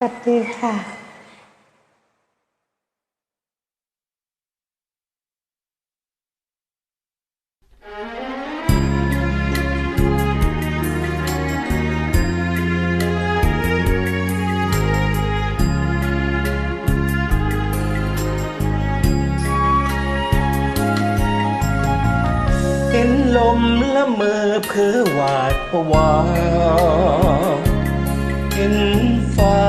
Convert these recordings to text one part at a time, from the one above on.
สวัสดีค่ะเห็นลมละเมอเพ้อหวาดผวา เห็นฟ้า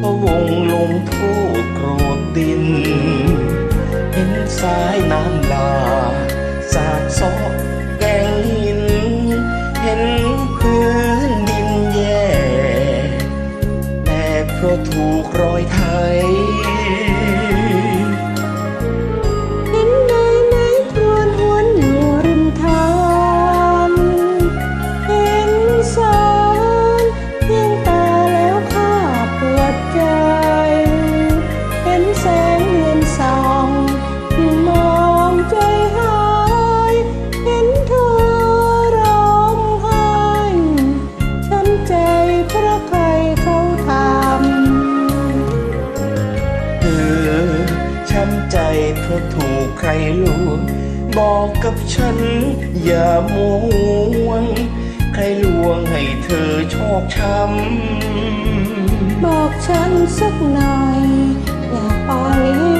พะวงลงโทษโกรธดิน เห็นสายน้ำลา สาดซอกแกงหิน เห็นพื้นดินแย่ แต่เพราะถูก เพราะถูกใครลวง บอกกับฉันอย่ามวง ใครลวงให้เธอชอกช้ำบอกฉันสักหน่อยอย่าปล่อย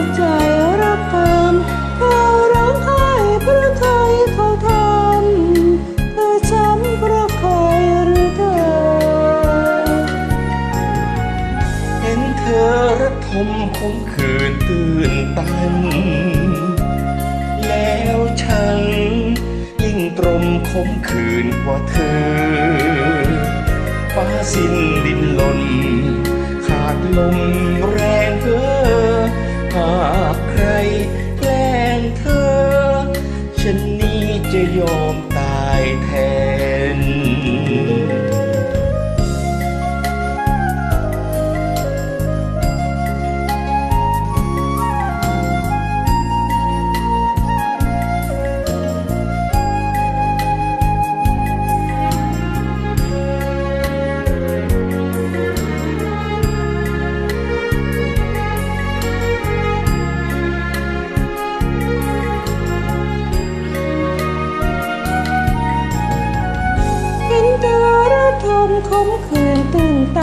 ระทมคมขืนตื่นตัน แล้วฉัน ยิ่งตรมคมขืนกว่าเธอ ฟ้าสิ้นดินหล่นขาดลมแรงเพ้อหากใครแกล้งเธอ ฉันนี้จะยอมตายแทน เห็น